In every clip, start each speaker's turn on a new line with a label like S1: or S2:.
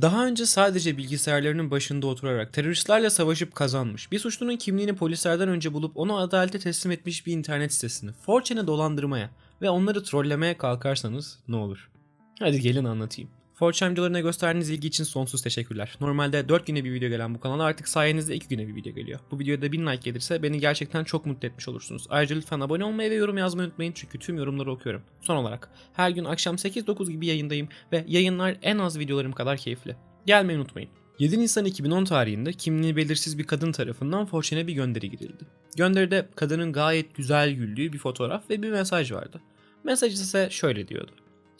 S1: Daha önce sadece bilgisayarlarının başında oturarak teröristlerle savaşıp kazanmış, bir suçlunun kimliğini polislerden önce bulup onu adalete teslim etmiş bir internet sitesini 4chan'e dolandırmaya ve onları trollemeye kalkarsanız ne olur? Hadi gelin anlatayım. 4chan'cılarına gösterdiğiniz ilgi için sonsuz teşekkürler. Normalde 4 güne bir video gelen bu kanala artık sayenizde 2 güne bir video geliyor. Bu videoda da 1000 like gelirse beni gerçekten çok mutlu etmiş olursunuz. Ayrıca lütfen abone olmayı ve yorum yazmayı unutmayın çünkü tüm yorumları okuyorum. Son olarak her gün akşam 8-9 gibi yayındayım ve yayınlar en az videolarım kadar keyifli. Gelmeyi unutmayın. 7 Nisan 2010 tarihinde kimliği belirsiz bir kadın tarafından 4chan'e bir gönderi girildi. Gönderide kadının gayet güzel güldüğü bir fotoğraf ve bir mesaj vardı. Mesaj ise şöyle diyordu.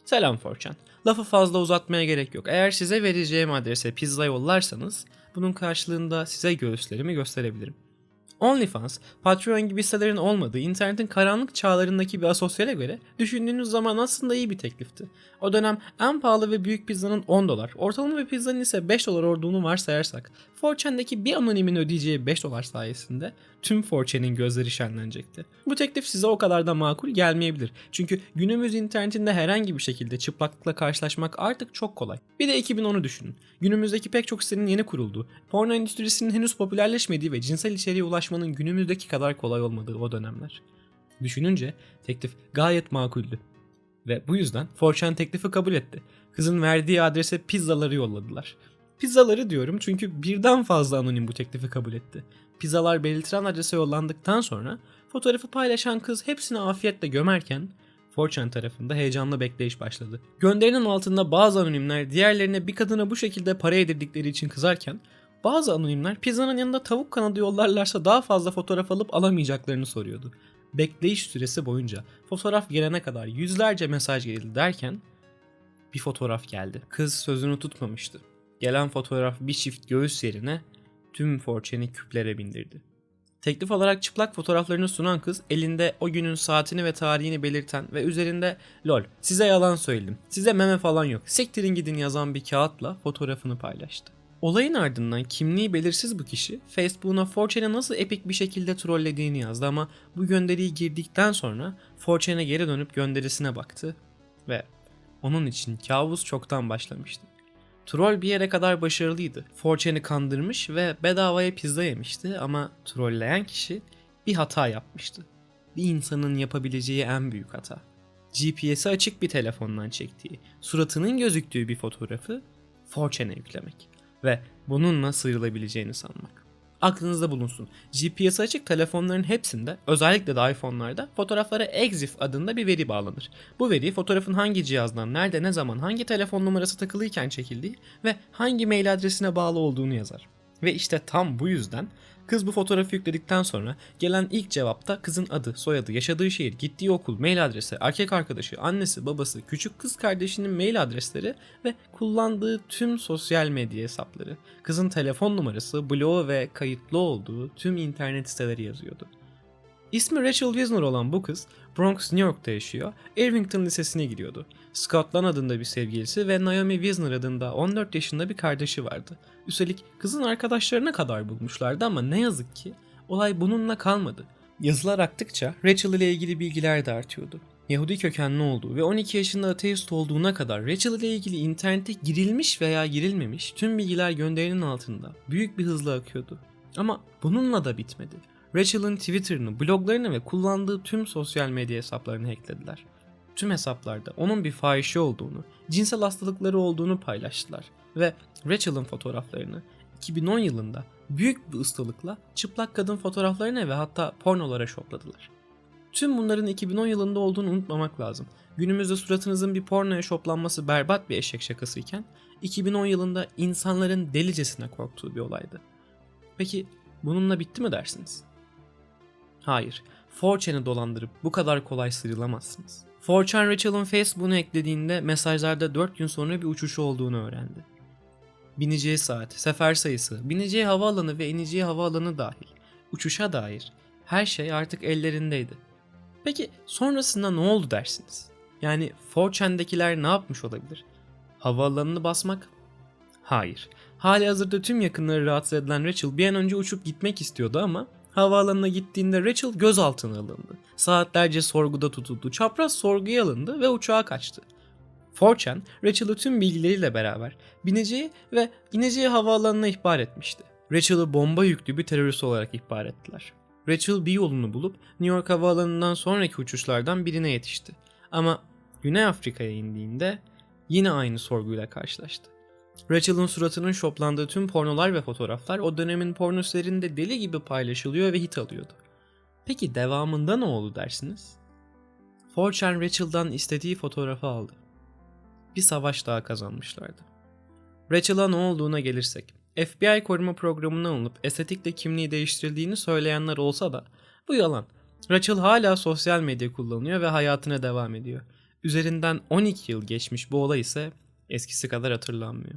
S1: Selam 4chan. Lafı fazla uzatmaya gerek yok. Eğer size vereceğim adrese pizza yollarsanız bunun karşılığında size göğüslerimi gösterebilirim. OnlyFans, Patreon gibi sitelerin olmadığı internetin karanlık çağlarındaki bir asosyale göre düşündüğünüz zaman aslında iyi bir teklifti. O dönem en pahalı ve büyük pizzanın 10 dolar, ortalama bir pizzanın ise 5 dolar olduğunu varsayarsak, 4chan'deki bir anonimin ödeyeceği 5 dolar sayesinde tüm 4chan'in gözleri şenlenecekti. Bu teklif size o kadar da makul gelmeyebilir. Çünkü günümüz internetinde herhangi bir şekilde çıplaklıkla karşılaşmak artık çok kolay. Bir de 2010'u düşünün. Günümüzdeki pek çok sitenin yeni kurulduğu, porno endüstrisinin henüz popülerleşmediği ve cinsel içeriğe ulaşmanın günümüzdeki kadar kolay olmadığı o dönemler. Düşününce teklif gayet makuldü. Ve bu yüzden 4chan teklifi kabul etti. Kızın verdiği adrese pizzaları yolladılar. Pizzaları diyorum çünkü birden fazla anonim bu teklifi kabul etti. Pizzalar belirtilen adrese yollandıktan sonra fotoğrafı paylaşan kız hepsini afiyetle gömerken 4chan tarafında heyecanlı bekleyiş başladı. Gönderinin altında bazı anonimler diğerlerine bir kadına bu şekilde para yedirdikleri için kızarken bazı anonimler pizzanın yanında tavuk kanadı yollarlarsa daha fazla fotoğraf alıp alamayacaklarını soruyordu. Bekleyiş süresi boyunca fotoğraf gelene kadar yüzlerce mesaj geldi derken bir fotoğraf geldi. Kız sözünü tutmamıştı. Gelen fotoğraf bir çift göğüs yerine tüm 4chan'i küplere bindirdi. Teklif olarak çıplak fotoğraflarını sunan kız elinde o günün saatini ve tarihini belirten ve üzerinde lol size yalan söyledim size meme falan yok siktirin gidin yazan bir kağıtla fotoğrafını paylaştı. Olayın ardından kimliği belirsiz bu kişi Facebook'una 4chan'e nasıl epik bir şekilde trollediğini yazdı ama bu gönderiyi girdikten sonra 4chan'e geri dönüp gönderisine baktı ve onun için kabus çoktan başlamıştı. Troll bir yere kadar başarılıydı. 4chan'i kandırmış ve bedavaya pizza yemişti ama trolleyen kişi bir hata yapmıştı. Bir insanın yapabileceği en büyük hata. GPS'i açık bir telefondan çektiği, suratının gözüktüğü bir fotoğrafı 4chan'e yüklemek ve bununla sıyrılabileceğini sanmak. Aklınızda bulunsun. GPS açık telefonların hepsinde özellikle de iPhone'larda fotoğraflara EXIF adında bir veri bağlanır. Bu veri fotoğrafın hangi cihazdan, nerede, ne zaman, hangi telefon numarası takılıyken çekildiği ve hangi mail adresine bağlı olduğunu yazar. Ve işte tam bu yüzden kız bu fotoğrafı yükledikten sonra gelen ilk cevapta kızın adı, soyadı, yaşadığı şehir, gittiği okul, mail adresi, erkek arkadaşı, annesi, babası, küçük kız kardeşinin mail adresleri ve kullandığı tüm sosyal medya hesapları, kızın telefon numarası, bloğu ve kayıtlı olduğu tüm internet siteleri yazıyordu. İsmi Rachel Wisner olan bu kız Bronx, New York'ta yaşıyor. Irvington Lisesi'ne gidiyordu. Scott Lan adında bir sevgilisi ve Naomi Wisner adında 14 yaşında bir kardeşi vardı. Üstelik kızın arkadaşlarına kadar bulmuşlardı ama ne yazık ki olay bununla kalmadı. Yazılar aktıkça Rachel ile ilgili bilgiler de artıyordu. Yahudi kökenli olduğu ve 12 yaşında ateist olduğuna kadar Rachel ile ilgili internete girilmiş veya girilmemiş tüm bilgiler gönderinin altında büyük bir hızla akıyordu. Ama bununla da bitmedi. Rachel'ın Twitter'ını, bloglarını ve kullandığı tüm sosyal medya hesaplarını hacklediler. Tüm hesaplarda onun bir fahişe olduğunu, cinsel hastalıkları olduğunu paylaştılar ve Rachel'ın fotoğraflarını 2010 yılında büyük bir ustalıkla çıplak kadın fotoğraflarına ve hatta pornolara şopladılar. Tüm bunların 2010 yılında olduğunu unutmamak lazım. Günümüzde suratınızın bir pornoya şoplanması berbat bir eşek şakasıyken 2010 yılında insanların delicesine korktuğu bir olaydı. Peki bununla bitti mi dersiniz? Hayır. 4chan'ı dolandırıp bu kadar kolay sıyrılamazsınız. 4chan Rachel'ın Facebook'unu eklediğinde mesajlarda 4 gün sonra bir uçuşu olduğunu öğrendi. Bineceği saat, sefer sayısı, bineceği havaalanı ve ineceği havaalanı dahil, uçuşa dair her şey artık ellerindeydi. Peki sonrasında ne oldu dersiniz? Yani 4chan'dekiler ne yapmış olabilir? Havaalanını basmak? Hayır. Hali hazırda tüm yakınları rahatsız edilen Rachel bir an önce uçup gitmek istiyordu ama Havaalanına gittiğinde Rachel gözaltına alındı. Saatlerce sorguda tutuldu. Çapraz sorguya alındı ve uçağa kaçtı. 4chan, Rachel'ı tüm bilgileriyle beraber bineceği ve ineceği havaalanına ihbar etmişti. Rachel'ı bomba yüklü bir terörist olarak ihbar ettiler. Rachel bir yolunu bulup New York havaalanından sonraki uçuşlardan birine yetişti. Ama Güney Afrika'ya indiğinde yine aynı sorguyla karşılaştı. Rachel'ın suratının şoplandığı tüm pornolar ve fotoğraflar o dönemin porno deli gibi paylaşılıyor ve hit alıyordu. Peki devamında ne oldu dersiniz? 4chan Rachel'dan istediği fotoğrafı aldı. Bir savaş daha kazanmışlardı. Rachel'a ne olduğuna gelirsek, FBI koruma programına alınıp estetikle kimliği değiştirildiğini söyleyenler olsa da bu yalan. Rachel hala sosyal medya kullanıyor ve hayatına devam ediyor. Üzerinden 12 yıl geçmiş bu olay ise eskisi kadar hatırlanmıyor.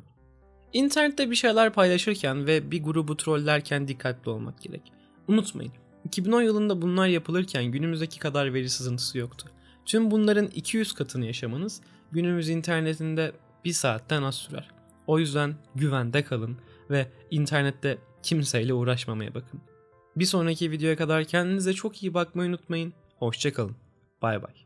S1: İnternette bir şeyler paylaşırken ve bir grubu trollerken dikkatli olmak gerek. Unutmayın, 2010 yılında bunlar yapılırken günümüzdeki kadar veri sızıntısı yoktu. Tüm bunların 200 katını yaşamanız günümüz internetinde bir saatten az sürer. O yüzden güvende kalın ve internette kimseyle uğraşmamaya bakın. Bir sonraki videoya kadar kendinize çok iyi bakmayı unutmayın. Hoşçakalın. Bay bay.